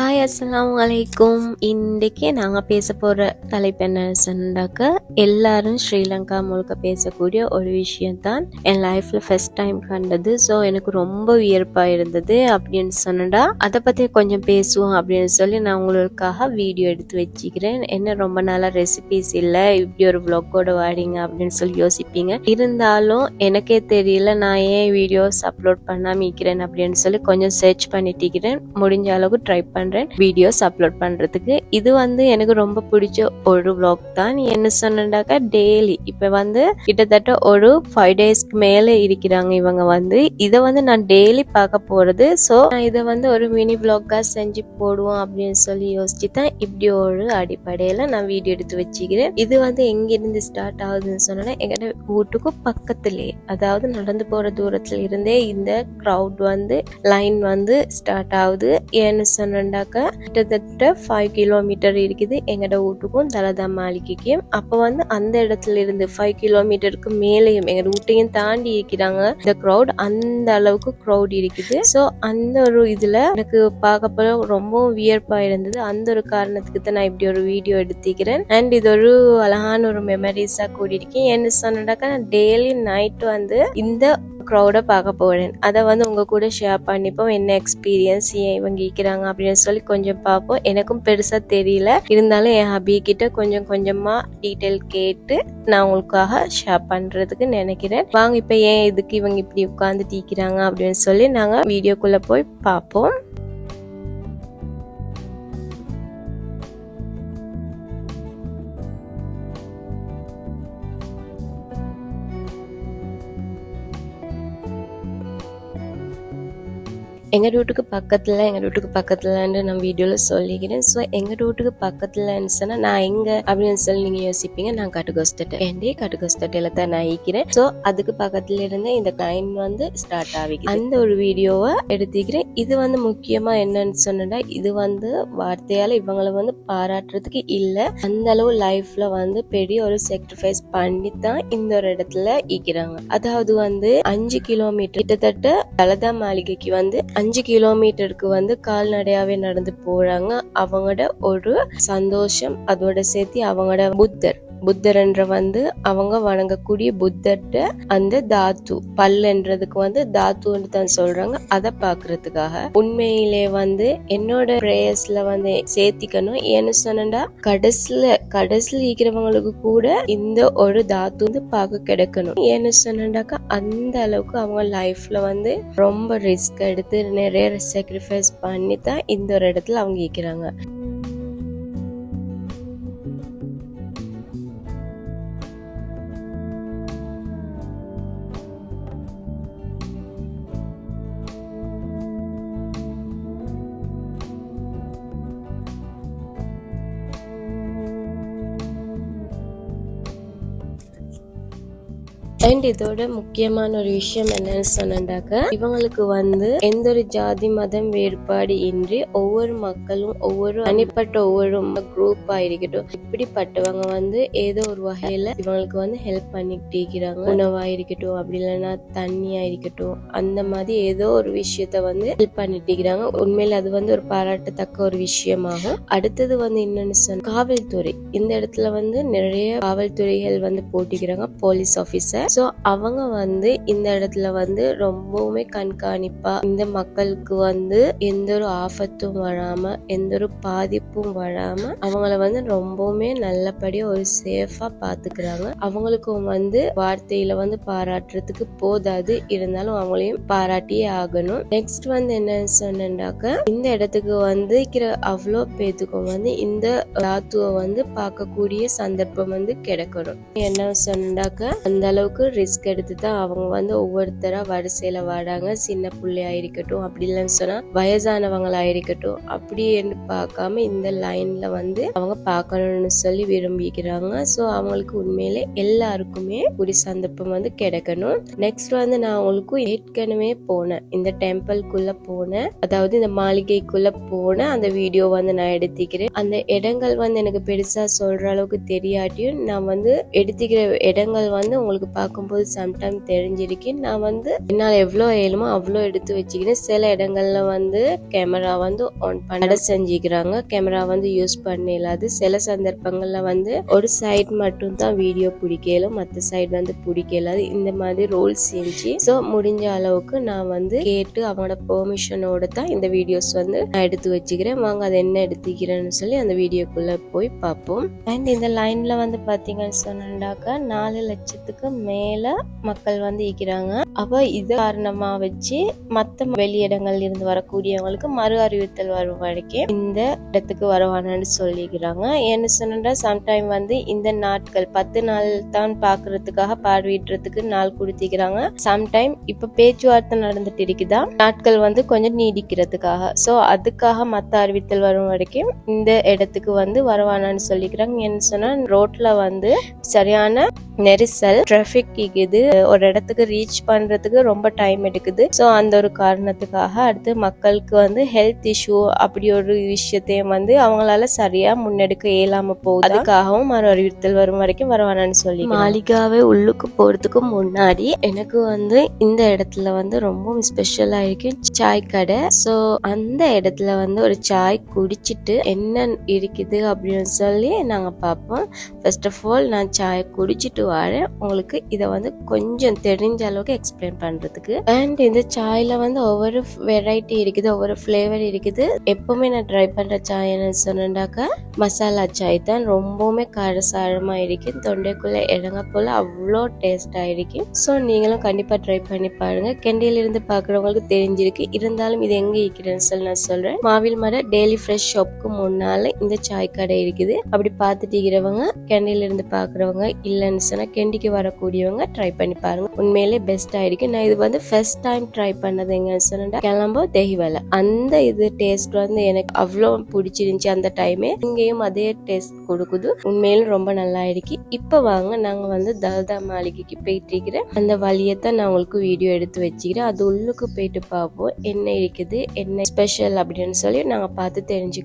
Hi அஸ்ஸலாமு அலைக்கும் இன்றைக்கு நாங்கள் பேச போகிற தலைப்பு என்ன சொன்னாக்க எல்லாரும் ஸ்ரீலங்கா முழுக்க பேசக்கூடிய ஒரு விஷயம்தான். என் லைஃப்பில் ஃபஸ்ட் டைம் கண்டது. ஸோ எனக்கு ரொம்ப வியர்ப்பாக இருந்தது அப்படின்னு சொன்னடா அதை பற்றி கொஞ்சம் பேசுவோம் அப்படின்னு சொல்லி நான் உங்களுக்காக வீடியோ எடுத்து வச்சுக்கிறேன். என்ன ரொம்ப நாளாக ரெசிபிஸ் இல்லை இப்படி ஒரு vlog-ஓட வாடிங்க அப்படின்னு சொல்லி யோசிப்பீங்க. இருந்தாலும் எனக்கே தெரியல நான் ஏன் வீடியோஸ் அப்லோட் பண்ணாம இருக்கிறேன் அப்படின்னு சொல்லி கொஞ்சம் சர்ச் பண்ணிட்டிருக்கிறேன் முடிஞ்ச அளவுக்கு ட்ரை பண்ணுறேன் வீடியோஸ் அப்லோட் பண்றதுக்கு. இது வந்து எனக்கு ரொம்ப பிடிச்ச ஒரு ப்ளாக் தான். என்ன சொன்னாக்கா டெய்லி இப்போ வந்து கிட்டத்தட்ட ஒரு ஃபைவ் டேஸ்க்கு மேலே இருக்கிறாங்க இவங்க வந்து. இதை வந்து நான் டெய்லி பார்க்க போகிறது ஸோ நான் இதை வந்து ஒரு மினி ப்ளாக்காக செஞ்சு போடுவோம் அப்படின்னு சொல்லி யோசிச்சு தான் இப்படி ஒரு அடிப்படையில் நான் வீடியோ எடுத்து வச்சுக்கிறேன். இது வந்து எங்கேருந்து ஸ்டார்ட் ஆகுதுன்னு சொன்னால் எங்கள்கிட்ட வீட்டுக்கு பக்கத்துலேயே அதாவது நடந்து போகிற தூரத்தில் இருந்தே இந்த க்ரௌட் வந்து லைன் வந்து ஸ்டார்ட் ஆகுது. ஏன்னு போனாக்க கிட்டத்தட்ட ஃபைவ் கிலோமீட்டர் இருக்குது. எங்களோட வீட்டுக்கும் தலதா மாளிகைக்கும் அப்போ வந்து அந்த இடத்துல இருந்து ஃபைவ் கிலோமீட்டருக்கு மேலேயும் எங்களோட வீட்டையும் தாண்டி இருக்கிறாங்க. இந்த க்ரௌட் அந்த அளவுக்கு க்ரௌட் இருக்குது. ஸோ அந்த ஒரு இதில் எனக்கு பார்க்க போல ரொம்பவும் வியர்ப்பாக இருந்தது. அந்த ஒரு காரணத்துக்கு தான் நான் இப்படி ஒரு வீடியோ எடுத்துக்கிறேன் அண்ட் இது ஒரு அழகான ஒரு மெமரிஸாக கூடியிருக்கேன் என்ன சொன்னாக்கா நான் டெய்லி நைட் வந்து இந்த க்ரௌடை பார்க்க போகிறேன் அதை வந்து உங்கள் கூட ஷேர் பண்ணிப்போம். என்ன எக்ஸ்பீரியன்ஸ் ஏன் இவங்க இருக்கிறாங்க அப்படின்னு சொல்லி கொஞ்சம் பார்ப்போம். எனக்கும் பெருசாக தெரியல. இருந்தாலும் என் ஹபி கிட்ட கொஞ்சம் கொஞ்சமாக டீட்டெயில் கேட்டு நான் உங்களுக்காக ஷேர் பண்ணுறதுக்கு நினைக்கிறேன். வாங்க இப்போ ஏன் இதுக்கு இவங்க இப்படி உட்காந்து டீக்கிறாங்க அப்படின்னு சொல்லி நாங்கள் வீடியோக்குள்ளே போய் பார்ப்போம். எங்கள் ரூட்டுக்கு பக்கத்தில் எங்கள் ரூட்டுக்கு பக்கத்துலன்னு நான் வீடியோவில் சொல்லிக்கிறேன். ஸோ எங்கள் ரூட்டுக்கு பக்கத்தில் சொன்னால் நான் எங்கே அப்படின்னு சொல்லி நீங்கள் யோசிப்பீங்க நான் கட்டுகோஸ்டட்டை என்டே கட்டுகோஸ்டட்டையில தான் நான் ஈக்கிறேன் ஸோ அதுக்கு பக்கத்தில் இருந்து இந்த லைன் வந்து ஸ்டார்ட் ஆகிக்கு அந்த ஒரு வீடியோவை எடுத்துக்கிறேன். இது வந்து முக்கியமாக என்னன்னு சொன்னா இது வந்து வார்த்தையால் இவங்களை வந்து பாராட்டுறதுக்கு இல்லை அந்த அளவு லைஃப்பில் வந்து பெரிய ஒரு சாக்ரிஃபைஸ் பண்ணி தான் இந்த ஒரு இடத்துல ஈக்கிறாங்க அதாவது வந்து அஞ்சு கிலோமீட்டர் கிட்டத்தட்ட தலதா மாளிகைக்கு வந்து அஞ்சு கிலோமீட்டருக்கு வந்து கால்நடையாவே நடந்து போறாங்க. அவங்களோட ஒரு சந்தோஷம் அதோட சேர்த்து அவங்களோட புத்தர். புத்தர்ன்ற வந்து அவங்க வணங்கக்கூடிய புத்தர்கிட்ட அந்த தாத்து பல்லுன்றதுக்கு வந்து தாத்துன்னு தான் சொல்றாங்க. அதை பாக்குறதுக்காக உண்மையிலே வந்து என்னோட பிரேயர்ஸ்ல வந்து சேர்த்திக்கணும். ஏன்னு சொன்னா கடைசில கடைசியில் இருக்கிறவங்களுக்கு கூட இந்த ஒரு தாத்து வந்து பார்க்க கிடைக்கணும். ஏன்னு சொன்னாக்கா அந்த அளவுக்கு அவங்க லைஃப்ல வந்து ரொம்ப ரிஸ்க் எடுத்து நிறைய சாக்ரிஃபைஸ் பண்ணி தான் இந்த ஒரு இடத்துல அவங்க இருக்கிறாங்க. அண்ட் இதோட முக்கியமான ஒரு விஷயம் என்னன்னு சொன்னாக்க இவங்களுக்கு வந்து எந்த ஒரு ஜாதி மதம் வேறுபாடு இன்றி ஒவ்வொரு மக்களும் ஒவ்வொரு தனிப்பட்ட ஒவ்வொரு குரூப்பா இருக்கட்டும் இப்படிப்பட்டவங்க வந்து ஏதோ ஒரு வகையில இவங்களுக்கு வந்து ஹெல்ப் பண்ணிக்கிட்டு இருக்கிறாங்க. உணவா இருக்கட்டும் அப்படி இல்லைன்னா தண்ணியா இருக்கட்டும் அந்த மாதிரி ஏதோ ஒரு விஷயத்த வந்து ஹெல்ப் பண்ணிட்டு இருக்கிறாங்க. உண்மையில அது வந்து ஒரு பாராட்டத்தக்க ஒரு விஷயமாகும். அடுத்தது வந்து என்னன்னு சொன்ன காவல்துறை. இந்த இடத்துல வந்து நிறைய காவல்துறைகள் வந்து போட்டிக்கிறாங்க போலீஸ் ஆபீசர் ஸோ அவங்க வந்து இந்த இடத்துல வந்து ரொம்பவுமே கண்காணிப்பா இந்த மக்களுக்கு வந்து எந்த ஒரு ஆபத்தும் வராம எந்த ஒரு பாதிப்பும் வராம அவங்கள வந்து ரொம்பவுமே நல்லபடியா ஒரு சேஃபா பாத்துக்கிறாங்க. அவங்களுக்கும் வந்து வார்த்தையில வந்து பாராட்டுறதுக்கு போதாது. இருந்தாலும் அவங்களையும் பாராட்டியே ஆகணும். நெக்ஸ்ட் வந்து என்ன சொன்னாக்க இந்த இடத்துக்கு வந்து அவ்வளோ பேத்துக்கும் வந்து இந்த தாத்துவை வந்து பார்க்கக்கூடிய சந்தர்ப்பம் வந்து கிடைக்கணும். என்ன சொன்னாக்க அந்த அளவுக்கு ரிஸ்க் எடுத்து தான் அவங்க வந்து ஒவ்வொருத்தராக வரிசையில் வாடாங்க சின்ன பிள்ளையா இருக்கட்டும் அப்படி இல்லைன்னு சொன்னால் வயசானவங்களா இருக்கட்டும் அப்படின்னு பார்க்காம இந்த லைனில் வந்து அவங்க பார்க்கணும்னு சொல்லி விரும்பிக்கிறாங்க. ஸோ அவங்களுக்கு உண்மையிலே எல்லாருக்குமே ஒரு சந்தர்ப்பம் வந்து கிடைக்கணும். நெக்ஸ்ட் வந்து நான் அவங்களுக்கு ஏற்கனவே போனேன். இந்த டெம்பிள்குள்ள போனேன். அதாவது இந்த மாளிகைக்குள்ள போனேன் அந்த வீடியோ வந்து நான் எடுத்துக்கிறேன். அந்த இடங்கள் வந்து எனக்கு பெருசாக சொல்கிற அளவுக்கு தெரியாட்டியும் நான் வந்து எடுத்துக்கிற இடங்கள் வந்து உங்களுக்கு பார்க்க பார்க்கும்போது சம்டைம் தெரிஞ்சிருக்கு. நான் வந்து என்னால் எவ்வளோ ஏழுமோ அவ்வளோ எடுத்து வச்சுக்கிறேன் சில இடங்கள்ல வந்து கேமரா வந்து ஆன் பண்ண செஞ்சுக்கிறாங்க. கேமரா வந்து யூஸ் பண்ண இல்லாது சில சந்தர்ப்பங்களில் வந்து ஒரு சைட் மட்டும் தான் வீடியோ பிடிக்கலும் மற்ற சைடு வந்து பிடிக்கலாது. இந்த மாதிரி ரோல் செஞ்சு ஸோ முடிஞ்ச அளவுக்கு நான் வந்து கேட்டு அவனோட பெர்மிஷனோட தான் இந்த வீடியோஸ் வந்து நான் எடுத்து வச்சுக்கிறேன். வாங்க அதை என்ன எடுத்துக்கிறேன்னு சொல்லி அந்த வீடியோக்குள்ளே போய் பார்ப்போம். அண்ட் இந்த லைனில் வந்து பார்த்தீங்கன்னு சொன்னாக்கா நாலு லட்சத்துக்கு மேல மக்கள் வந்து இருக்கிறாங்க. அப்ப இது காரணமா வச்சு மற்ற வெளியிடங்கள்ல இருந்து வரக்கூடியவங்களுக்கு மறு அறிவித்தல் வரும் வரைக்கும் இந்த இடத்துக்கு வரவானு சொல்லிக்கிறாங்க. என்ன சொன்னா சம்டைம் வந்து இந்த நாட்கள் பத்து நாள் தான் பாக்குறதுக்காக பார்வையிடுறதுக்கு நாள் கொடுத்திக்கிறாங்க சம்டைம் இப்ப பேச்சுவார்த்தை நடந்துட்டு இருக்குதா? நாட்கள் வந்து கொஞ்சம் நீடிக்கிறதுக்காக. சோ அதுக்காக மத்த அறிவித்தல் வரும் வரைக்கும் இந்த இடத்துக்கு வந்து வரவானான்னு சொல்லிக்கிறாங்க. என்ன சொன்னா ரோட்ல வந்து சரியான நெரிசல் டிராஃபிக் இருக்குது ஒரு இடத்துக்கு ரீச் பண்றதுக்கு ரொம்ப டைம் எடுக்குது. ஸோ அந்த ஒரு காரணத்துக்காக அடுத்து மக்களுக்கு வந்து ஹெல்த் இஷ்யூ அப்படி ஒரு விஷயத்தையும் வந்து அவங்களால சரியா முன்னெடுக்க இயலாம போகுது? அதுக்காகவும் மறு அறிவித்தல் வரும் வரைக்கும் வரவானு சொல்லி மாளிகாவை உள்ளுக்கு போறதுக்கு முன்னாடி எனக்கு வந்து இந்த இடத்துல வந்து ரொம்ப ஸ்பெஷலா இருக்கு. சாய் கடை. ஸோ அந்த இடத்துல வந்து ஒரு சாய் குடிச்சிட்டு என்ன இருக்குது அப்படின்னு சொல்லி நாங்க பார்ப்போம். ஃபர்ஸ்ட் ஆஃப் ஆல் நான் சாய் குடிச்சிட்டு வரேன் உங்களுக்கு இதை வந்து கொஞ்சம் தெரிஞ்ச அளவுக்கு எக்ஸ்பிளைன் பண்றதுக்கு. அண்ட் இந்த சாய்ல வந்து ஒவ்வொரு வெரைட்டி இருக்குது ஒவ்வொரு ஃப்ளேவர் இருக்குது. எப்பவுமே நான் ட்ரை பண்ற சாய் என்ன சொன்னாக்கா மசாலா சாய் தான் ரொம்பவுமே காரசாரமா இருக்கு. தொண்டைக்குள்ள இறங்க போல அவ்வளோ டேஸ்டா இருக்கு. ஸோ நீங்களும் கண்டிப்பா ட்ரை பண்ணி பாருங்க. கெண்டியில இருந்து பாக்குறவங்களுக்கு தெரிஞ்சிருக்கு. இருந்தாலும் இது எங்க இருக்கிறேன்னு சொல்லி நான் சொல்றேன். மாவில் மர டெய்லி ஃப்ரெஷ் ஷாப்க்கு முன்னால இந்த சாய் கடை இருக்குது. அப்படி பார்த்துட்டு இருக்கிறவங்க கெண்டியில இருந்து பாக்குறவங்க இல்லைன்னு சொன்னா கெண்டிக்கு வரக்கூடியவங்க ட்ரை பண்ணி பாருங்க. உண்மையிலே பெஸ்ட்டாக இருக்கு. நான் இது வந்து ஃபர்ஸ்ட் டைம் ட்ரை பண்ணது எங்கன்னு சொன்னா கிளம்போ தெஹிவலை அந்த இது டேஸ்ட் வந்து எனக்கு அவ்வளோ பிடிச்சிருந்துச்சி அந்த டைமே இங்கேயும் அதே டேஸ்ட் கொடுக்குது. உண்மையிலும் ரொம்ப நல்லா இருக்கு. இப்போ வாங்க நாங்கள் வந்து தல்தா மாளிகைக்கு போயிட்டு இருக்கிறேன். அந்த வழியை தான் நான் உங்களுக்கு வீடியோ எடுத்து வச்சுக்கிறேன். அது உள்ளுக்கு போயிட்டு பார்ப்போம். என்ன இருக்குது என்ன ஸ்பெஷல் அப்படின்னு சொல்லி நாங்கள் பார்த்து தெரிஞ்சு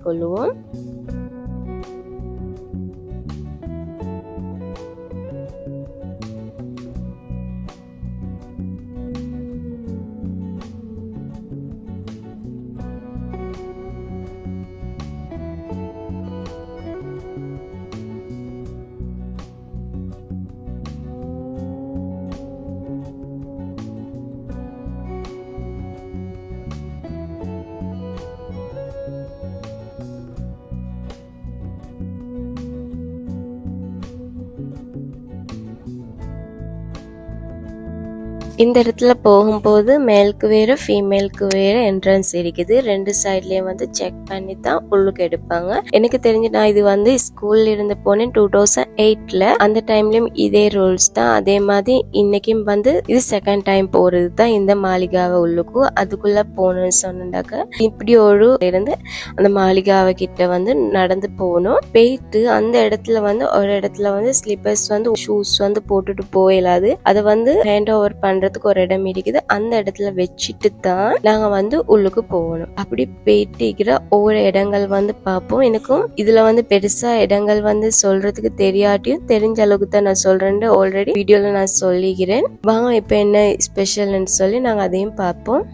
இந்த இடத்துல போகும்போது மேலுக்கு வேற ஃபீமேலுக்கு வேற என்ட்ரன்ஸ் இருக்குது. ரெண்டு சைட்லேயும் வந்து செக் பண்ணி தான் உள்ளுக்கு எடுப்பாங்க. எனக்கு தெரிஞ்சு நான் இது வந்து ஸ்கூல்ல இருந்து போனேன் டூ தௌசண்ட் எயிட்ல அந்த டைம்லயும் இதே ரூல்ஸ் தான். அதே மாதிரி இன்னைக்கும் வந்து இது செகண்ட் டைம் போறது தான் இந்த மாளிகாவை உள்ளுக்கு அதுக்குள்ள போகணும்னு சொன்னாக்க இப்படி ஒரு இருந்து அந்த மாளிகாவை கிட்ட வந்து நடந்து போகணும். போயிட்டு அந்த இடத்துல வந்து ஒரு இடத்துல வந்து ஸ்லிப்பர்ஸ் வந்து ஷூஸ் வந்து போட்டுட்டு போயிடாது அதை வந்து ஹேண்ட் ஓவர் பண்றதுக்கு ஒரு இடம் இருக்குது. அந்த இடத்துல வச்சுட்டு தான் நாங்க வந்து உள்ளுக்கு போகணும். அப்படி போயிட்டு இருக்கிற ஒவ்வொரு இடங்கள் வந்து பார்ப்போம். எனக்கும் இதுல வந்து பெருசா இடங்கள் வந்து சொல்றதுக்கு தெரியாட்டியும் தெரிஞ்ச அளவுக்கு தான் நான் சொல்கிறேன்னு ஆல்ரெடி வீடியோவில் நான் சொல்லிக்கிறேன். வாங்க இப்போ என்ன ஸ்பெஷல்னு சொல்லி நாங்கள் அதையும் பார்ப்போம்.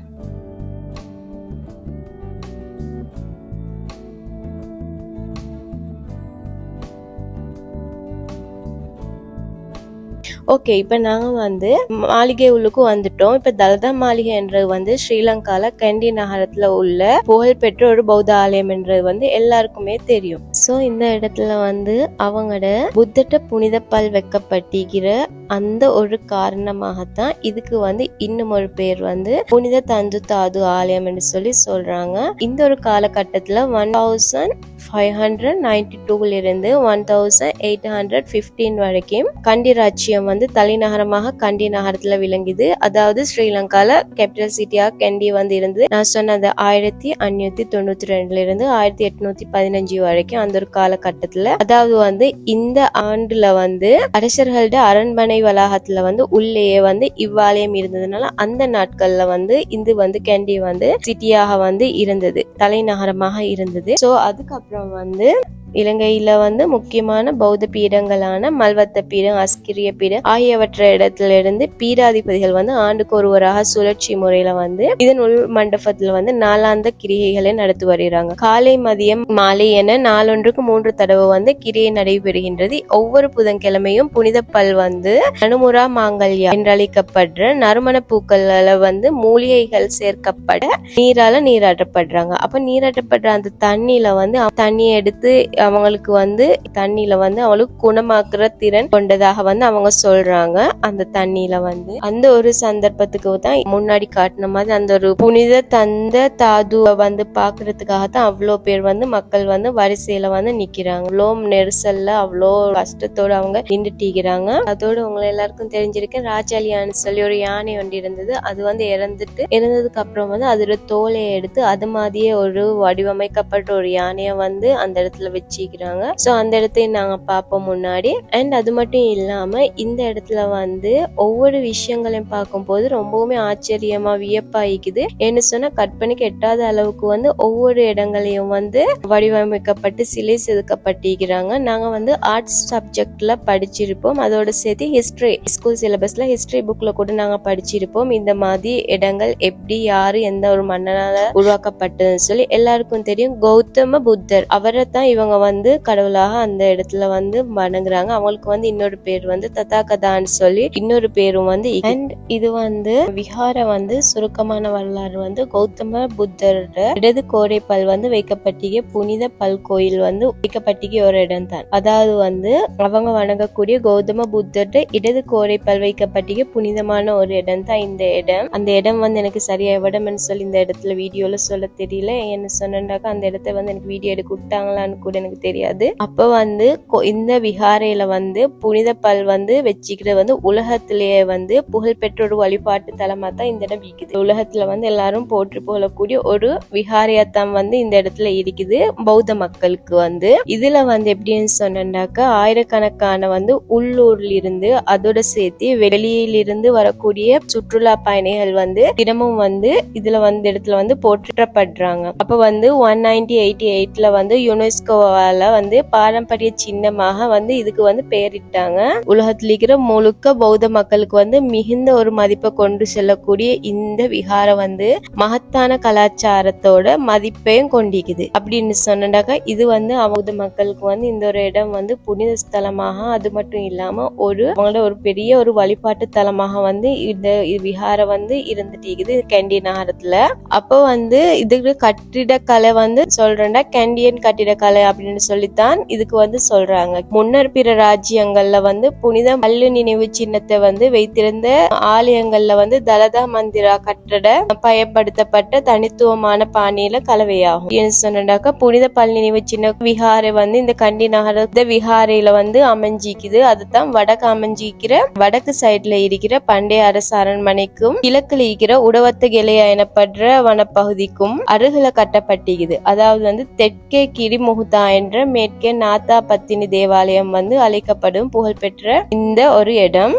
ஓகே இப்போ நாங்கள் வந்து மாளிகை உள்ளுக்கு வந்துட்டோம். இப்போ தலதா மாளிகை என்றது வந்து ஸ்ரீலங்கால கண்டி நகரத்தில் உள்ள புகழ்பெற்ற ஒரு பௌத்த ஆலயம் என்றது வந்து எல்லாருக்குமே தெரியும். ஸோ இந்த இடத்துல வந்து அவங்களோட புத்தட்ட புனித பல் வைக்கப்பட்டிருக்கிற அந்த ஒரு காரணமாகத்தான் இதுக்கு வந்து இன்னும் ஒரு பேர் வந்து புனித தந்து தாது ஆலயம் என்று சொல்லி சொல்றாங்க. இந்த ஒரு காலகட்டத்தில் one thousand five hundred ninety டூல இருந்து one thousand eight hundred fifteen வரைக்கும் கண்டி ராச்சியம் வந்து தலைநகரமாக கண்டி நகரத்துல விளங்குது அதாவது ஸ்ரீலங்கால கேபிட்டல் சிட்டியாக கண்டி வந்து இருந்தது நான் சொன்ன அந்த ஆயிரத்தி அஞ்சூத்தி தொண்ணூத்தி ரெண்டுல இருந்து ஆயிரத்தி எட்நூத்தி பதினஞ்சு வரைக்கும் அந்த ஒரு காலகட்டத்துல அதாவது வந்து இந்த ஆண்டுல வந்து அரசர்களோட அரண்மனை வளாகத்துல வந்து உள்ளேயே வந்து இவ்வாலயம் இருந்ததுனால அந்த நாட்கள்ல வந்து இது வந்து கேண்டி வந்து சிட்டியாக வந்து இருந்தது தலைநகரமாக இருந்தது. சோ அதுக்கப்புறம் வந்து இலங்கையில வந்து முக்கியமான பௌத்த பீடங்களான மல்வத்த பீடம் அஸ்கிரிய பீடம் ஆகியவற்றை இடத்துல இருந்து பீடாதிபதிகள் வந்து ஆண்டுக்கு ஒருவராக சுழற்சி முறையில வந்து இதன் உள் மண்டபத்துல வந்து நாளாந்த கிரிகைகளை நடத்தி வருகிறாங்க. காலை மதியம் மாலை என நாளொன்றுக்கு மூன்று தடவை வந்து கிரியை நடைபெறுகின்றது. ஒவ்வொரு புதன்கிழமையும் புனித பல் வந்து அனுமுரா மாங்கல்யா என்றழைக்கப்படுற நறுமண பூக்கள்ல வந்து மூலிகைகள் சேர்க்கப்பட நீரால நீராட்டப்படுறாங்க அப்ப நீராட்டப்படுற அந்த தண்ணியில வந்து தண்ணியை எடுத்து அவங்களுக்கு வந்து தண்ணியில வந்து அவங்களுக்கு குணமாக்குற திறன் கொண்டதாக வந்து அவங்க சொல்றாங்க. அந்த தண்ணியில வந்து அந்த ஒரு சந்தர்ப்பத்துக்கு தான் முன்னாடி காட்டின மாதிரி அந்த ஒரு புனித தந்த தாதுவை வந்து பாக்குறதுக்காக தான் அவ்வளோ பேர் வந்து மக்கள் வந்து வரிசையில வந்து நிக்கிறாங்க. அவ்வளோ நெரிசல்ல அவ்வளோ கஷ்டத்தோட அவங்க நின்றுட்டிக்கிறாங்க அதோட உங்களை எல்லாருக்கும் தெரிஞ்சிருக்கேன் ராஜாலியான்னு சொல்லி ஒரு யானை ஒன்று இருந்தது. அது வந்து இறந்துட்டு இறந்ததுக்கு அப்புறம் வந்து அதோட தோலை எடுத்து அது மாதிரியே ஒரு வடிவமைக்கப்பட்ட ஒரு யானையை வந்து அந்த இடத்துல வச்சு வச்சுக்கிறாங்க. ஸோ அந்த இடத்தையும் நாங்கள் பார்ப்போம் முன்னாடி. அண்ட் அது மட்டும் இல்லாமல் இந்த இடத்துல வந்து ஒவ்வொரு விஷயங்களையும் பார்க்கும்போது ரொம்பவுமே ஆச்சரியமாக வியப்பாயிக்குது. என்ன சொன்னால் கற்பனைக்கு எட்டாத அளவுக்கு வந்து ஒவ்வொரு இடங்களையும் வந்து வடிவமைக்கப்பட்டு சிலை செதுக்கப்பட்டிருக்கிறாங்க. நாங்கள் வந்து ஆர்ட்ஸ் சப்ஜெக்டில் படிச்சிருப்போம். அதோட சேர்த்து ஹிஸ்ட்ரி ஸ்கூல் சிலபஸில் ஹிஸ்ட்ரி புக்கில் கூட நாங்கள் படிச்சிருப்போம். இந்த மாதிரி இடங்கள் எப்படி யார் எந்த ஒரு மன்னனால உருவாக்கப்பட்டதுன்னு சொல்லி எல்லாருக்கும் தெரியும். கௌதம புத்தர் அவரை தான் இவங்க வந்து கடவுளாக அந்த இடத்துல வந்து வணங்குறாங்க. அவங்களுக்கு வந்து இன்னொரு பேர் வந்து ததாகதான்னு சொல்லி இன்னொரு பேரும் வந்து அண்ட் இது வந்து விஹார வந்து சுருக்கமான வரலாறு வந்து கௌதம புத்தரோட இடது கோடை பல் வந்து வைக்கப்பட்டிய புனித பல் கோயில் வந்து வைக்கப்பட்டிய ஒரு இடம் தான் அதாவது வந்து அவங்க வணங்கக்கூடிய கௌதம புத்தரோட இடது கோடை பல் வைக்கப்பட்டிய புனிதமான ஒரு இடம் தான் இந்த இடம். அந்த இடம் வந்து எனக்கு சரியா இடம்னு சொல்லி இந்த இடத்துல வீடியோல சொல்ல தெரியல. என்ன சொன்னாக்கா அந்த இடத்த வந்து எனக்கு வீடியோ எடுக்க விட்டாங்களான்னு கூட எனக்கு தெரியாது. அப்போ வந்து கொ- இந்த விஹாரையில் வந்து புனித பல் வந்து வச்சுக்கிறது வந்து உலகத்திலேயே வந்து புகழ்பெற்ற ஒரு வழிபாட்டு தலமாக தான் இந்த இடம் இருக்குது. உலகத்துல வந்து எல்லாரும் போற்றி போகக்கூடிய ஒரு விஹாரியத்தம் வந்து இந்த இடத்துல இருக்குது. பௌத்த மக்களுக்கு வந்து. இதுல வந்து எப்படின்னு சொன்னாக்கா ஆயிரக்கணக்கான வந்து உள்ளூர்ல இருந்து அதோட சேர்த்து வெளியிலிருந்து வரக்கூடிய சுற்றுலா பயணிகள் வந்து தினமும் வந்து இதுல வந்து இடத்துல வந்து போற்றப்படுறாங்க. அப்ப வந்து ஒன் நைன்டி எயிட்டி எயிட்ல வந்து யுனெஸ்கோவால வந்து பாரம்பரிய சின்னமாக வந்து இதுக்கு வந்து பெயரிட்டாங்க. உலகத்துல இருக்கிற முழுக்க பௌத்த மக்களுக்கு வந்து மிகுந்த ஒரு மதிப்பை கொண்டு செல்லக்கூடிய இந்த விகாரம் வந்து மகத்தான கலாச்சாரத்தோட மதிப்பையும் கொண்டிருக்குது. அப்படின்னு சொன்னாக்கா இது வந்து பௌத்த மக்களுக்கு வந்து இந்த ஒரு இடம் வந்து புனித ஸ்தலமாக அது மட்டும் இல்லாம ஒரு அவங்களோட ஒரு பெரிய ஒரு வழிபாட்டு தலமாக வந்து இந்த விகாரம் வந்து இருந்துட்டு இருக்குது கேண்டி நகரத்துல. அப்போ வந்து இதுக்கு கட்டிடக்கலை வந்து சொல்றேன்டா கேண்டியன் கட்டிடக்கலை அப்படின்னு சொல்லித்தான் இதுக்கு வந்து சொல்றாங்க. முன்னர் பிற ராஜ்யங்கள்ல வந்து புனித மல்லு நினைவு சின்னத்தை வந்து வைத்திருந்த ஆலயங்கள்ல வந்து தலதா மந்திரா கட்டட பயன்படுத்தப்பட்ட தனித்துவமான பாணியில கலவையாகும். ஏன்னு சொன்னாக்கா புனித பல் நினைவு சின்ன விஹாரை வந்து இந்த கண்டி நகரத்த விஹாரையில வந்து அமைஞ்சிக்குது. அதுதான் வடக்கு அமைஞ்சிக்கிற வடக்கு சைடுல இருக்கிற பண்டைய அரசு அரண்மனைக்கும் கிழக்குல இருக்கிற உடவத்த கிளையா எனப்படுற வனப்பகுதிக்கும் அருகில கட்டப்பட்டிருக்குது. அதாவது வந்து தெற்கே கிரிமுகுதா என்ற மேற்கே நாத்தா பத்தினி தேவாலயம் வந்து அழைக்கப்படும் புகழ்பெற்ற இந்த ஒரு இடம்.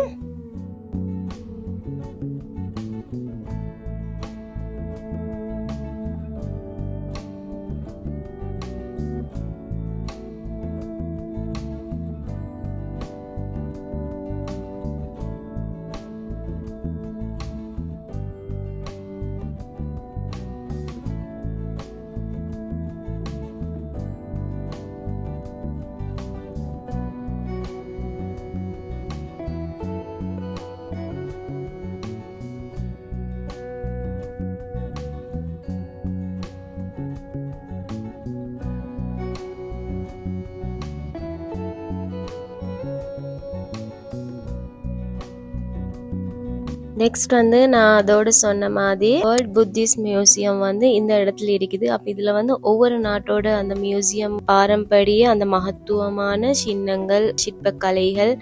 நெக்ஸ்ட் வந்து நான் அதோட சொன்ன மாதிரி வேர்ல்ட் புத்திஸ்ட் மியூசியம் வந்து இந்த இடத்துல இருக்குது. அப்ப இதுல வந்து ஒவ்வொரு நாட்டோட அந்த மியூசியம் பாரம்பரிய அந்த மகத்துவமான சின்னங்கள் சிற்பக்கலைகள்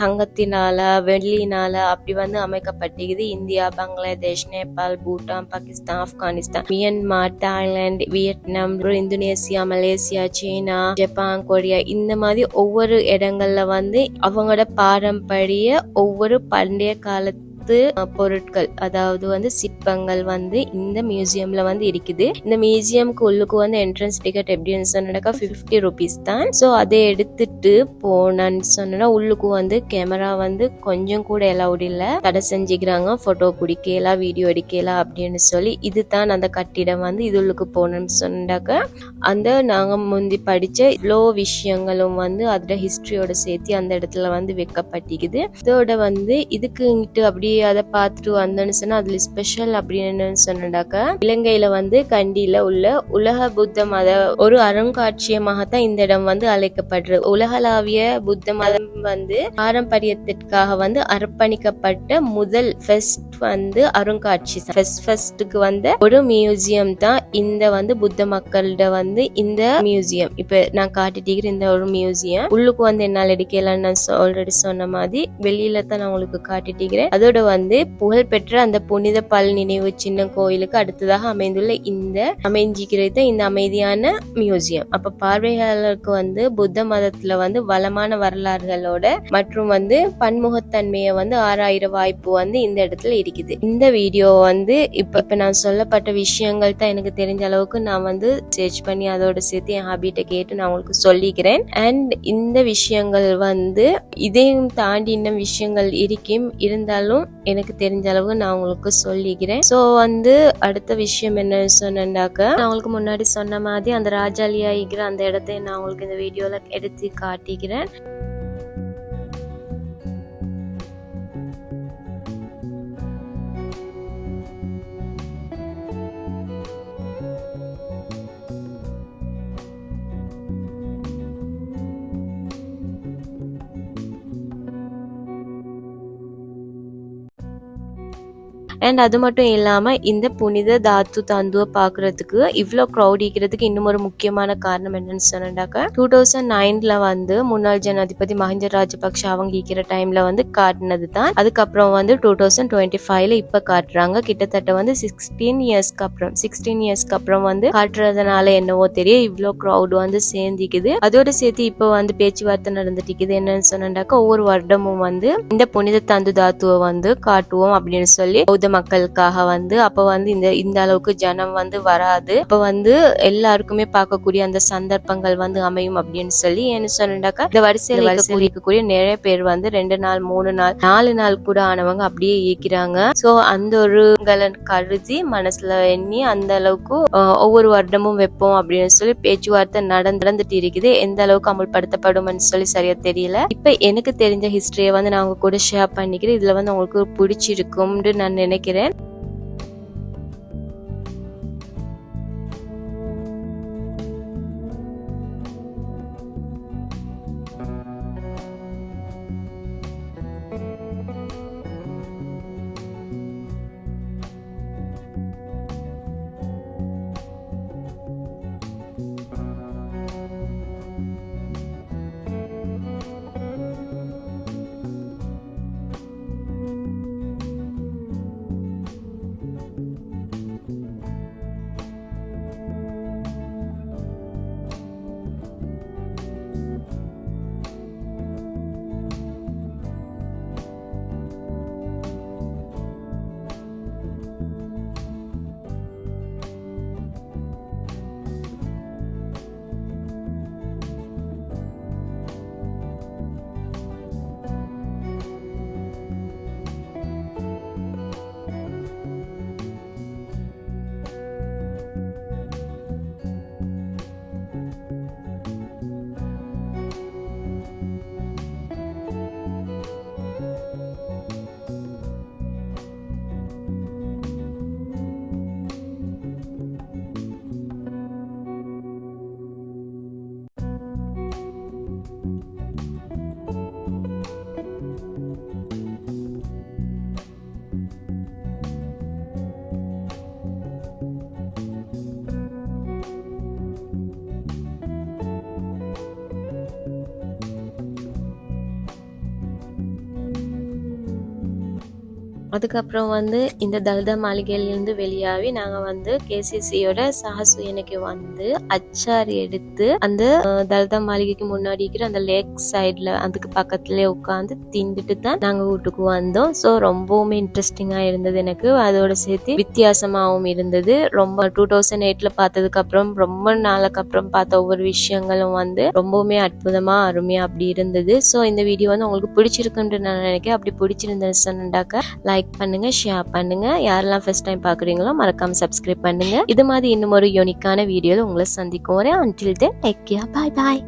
தங்கத்தினால வெள்ளினால அப்படி வந்து அமைக்கப்பட்டிருக்குது. India Bangladesh Nepal Bhutan Pakistan Afghanistan Myanmar Thailand Vietnam Indonesia Malaysia China Japan Korea இந்த மாதிரி ஒவ்வொரு இடங்கள்ல வந்து அவங்களோட பாரம்பரிய ஒவ்வொரு பண்டைய காலத்து பத்து பொருட்கள் அதாவது வந்து சிற்பங்கள் வந்து இந்த மியூசியம்ல வந்து இருக்குது. இந்த மியூசியம்க்கு உள்ளுக்கு வந்து என்ட்ரன்ஸ் டிக்கெட் எப்படின்னு சொன்னாக்கா ஃபிஃப்டி ருபீஸ் தான். ஸோ அதை எடுத்துட்டு போனான்னு சொன்னா உள்ளுக்கு வந்து கேமரா வந்து கொஞ்சம் கூட அலௌட் இல்லை. தடை செஞ்சுக்கிறாங்க போட்டோ பிடிக்கலாம் வீடியோ எடுக்கலாம் அப்படின்னு சொல்லி இதுதான் அந்த கட்டிடம் வந்து இது உள்ளுக்கு போனோம்னு சொன்னாக்க அந்த நாங்கள் முந்தி படித்த இவ்வளோ விஷயங்களும் வந்து அதோட ஹிஸ்டரியோட சேர்த்து அந்த இடத்துல வந்து வைக்கப்பட்டிக்குது இதோட வந்து இதுக்கு இங்கிட்டு அப்படியே அதை பார்த்துட்டு வந்தோன்னு சொன்னா அதுல ஸ்பெஷல் அப்படின்னு சொன்னாக்கா இலங்கையில வந்து கண்டியில உள்ள உலக புத்த மத ஒரு அருங்காட்சியகமாகத்தான் இந்த இடம் வந்து அழைக்கப்படுறது உலகளாவிய புத்த மதம் வந்து பாரம்பரியத்திற்காக வந்து அர்ப்பணிக்கப்பட்ட முதல் ஃபெஸ்ட் வந்து அருங்காட்சி ஃபெஸ்ட் ஃபெஸ்ட்டுக்கு வந்த ஒரு மியூசியம் தான் இந்த வந்து புத்த மக்கள்கிட்ட வந்து இந்த மியூசியம் இப்ப நான் காட்டிட்டு இந்த ஒரு மியூசியம் உள்ளுக்கு வந்து என்னால் எடுக்கலாம் நான் ஆல்ரெடி சொன்ன மாதிரி வெளியில தான் நான் உங்களுக்கு காட்டிட்டீங்கிறேன் அதோட வந்து புகழ்பெற்ற அந்த புனித பல் நினைவு சின்ன கோயிலுக்கு அடுத்ததாக அமைந்துள்ள இந்த அமைஞ்சிக்கிறது இந்த அமைதியான மியூசியம் அப்ப பார்வையாளருக்கு வந்து புத்த மதத்துல வந்து வளமான வரலாறுகளோட மற்றும் வந்து பன்முகத்தன்மையை வந்து ஆராயிர வாய்ப்பு வந்து இந்த இடத்துல இருக்கு. இருக்குது இந்த வீடியோ வந்து இப்ப இப்ப நான் சொல்லப்பட்ட விஷயங்கள் தான் எனக்கு தெரிஞ்ச அளவுக்கு நான் வந்து சர்ச் பண்ணி அதோட சேர்த்து என் ஹாபிட்ட கேட்டு நான் உங்களுக்கு சொல்லிக்கிறேன். அண்ட் இந்த விஷயங்கள் வந்து இதையும் தாண்டி இன்னும் விஷயங்கள் இருக்கும். இருந்தாலும் எனக்கு தெரிஞ்ச அளவுக்கு நான் உங்களுக்கு சொல்லிக்கிறேன். ஸோ வந்து அடுத்த விஷயம் என்ன சொன்னாக்க நான் உங்களுக்கு முன்னாடி சொன்ன மாதிரி அந்த ராஜாலியா இருக்கிற அந்த இடத்தை நான் உங்களுக்கு இந்த வீடியோல எடுத்து காட்டிக்கிறேன். அண்ட் அது மட்டும் இல்லாமல் இந்த புனித தாத்து தந்துவை பார்க்குறதுக்கு இவ்வளோ க்ரௌட் இருக்கிறதுக்கு இன்னும் ஒரு முக்கியமான காரணம் என்னன்னு சொன்னாக்க டூ தௌசண்ட் நைன்ல வந்து முன்னாள் ஜனாதிபதி மஹிந்த ராஜபக்ஷ அவங்க இருக்கிற டைம்ல வந்து காட்டினது தான் அதுக்கப்புறம் வந்து டூ தௌசண்ட் டுவெண்ட்டி ஃபைவ்ல இப்போ காட்டுறாங்க. கிட்டத்தட்ட வந்து சிக்ஸ்டீன் இயர்ஸ்க்கு அப்புறம் சிக்ஸ்டீன் இயர்ஸ்க்கு அப்புறம் வந்து காட்டுறதுனால என்னவோ தெரிய இவ்வளோ க்ரௌட் வந்து சேர்ந்திக்குது. அதோட சேர்த்து இப்போ வந்து பேச்சுவார்த்தை நடந்துட்டு இருக்குது என்னன்னு சொன்னாக்க ஒவ்வொரு வருடமும் வந்து இந்த புனித தந்து தாத்துவை வந்து காட்டுவோம் அப்படின்னு சொல்லி பௌத்த மக்களுக்காக வந்து அப்ப வந்து இந்த இந்த அளவுக்கு ஜனம் வந்து வராது. அப்ப வந்து எல்லாருக்குமே பார்க்கக்கூடிய அந்த சந்தர்ப்பங்கள் வந்து அமையும் அப்படின்னு சொல்லி என்ன சொன்னாக்கா இந்த வரிசையில இருக்கக்கூடிய நிறைய பேர் வந்து ரெண்டு நாள் மூணு நாள் நாலு நாள் கூட ஆனவங்க அப்படியே இயக்கிறாங்க. சோ அந்த ஒரு கருதி மனசுல எண்ணி அந்த அளவுக்கு ஒவ்வொரு வருடமும் வைப்போம் அப்படின்னு சொல்லி பேச்சுவார்த்தை நடந்து நடந்துட்டு இருக்குது. எந்த அளவுக்கு அமல்படுத்தப்படும்னு சொல்லி சரியா தெரியல. இப்ப எனக்கு தெரிஞ்ச ஹிஸ்டரியை வந்து நான் உங்க கூட ஷேர் பண்ணிக்கிறேன். இதுல வந்து உங்களுக்கு பிடிச்சிருக்கும்னு நான் நினைக்கிறேன். take it in. அதுக்கப்புறம் வந்து இந்த தல்தா மாளிகையிலேருந்து வெளியாகி நாங்கள் வந்து கேசிசியோட சாசுயனுக்கு வந்து அச்சார் எடுத்து அந்த தல்தா மாளிகைக்கு முன்னாடி இருக்கிற அந்த லேக் சைடில் அதுக்கு பக்கத்துலேயே உட்காந்து திண்டுட்டு தான் நாங்கள் வீட்டுக்கு வந்தோம். ஸோ ரொம்பவுமே இன்ட்ரெஸ்டிங்காக இருந்தது எனக்கு. அதோட சேர்த்து வித்தியாசமாகவும் இருந்தது. ரொம்ப டூ தௌசண்ட் எயிட்டில் பார்த்ததுக்கு அப்புறம் ரொம்ப நாளுக்கு அப்புறம் பார்த்த ஒவ்வொரு விஷயங்களும் வந்து ரொம்பவுமே அற்புதமாக அருமையாக அப்படி இருந்தது. ஸோ இந்த வீடியோ வந்து உங்களுக்கு பிடிச்சிருக்குன்ட்டு நான் நினைக்கிறேன். அப்படி பிடிச்சிருந்துச்சுன்னாக்கா லைக் பண்ணுங்க ஷேர் பண்ணுங்க. யாரெல்லாம் ஃபர்ஸ்ட் டைம் பார்க்குறீங்களோ மறக்காம சப்ஸ்கிரைப் பண்ணுங்க. இது மாதிரி இன்னும் ஒரு யூனிக்கான வீடியோவில் உங்களை சந்திக்கும் வரேன் until then take care bye bye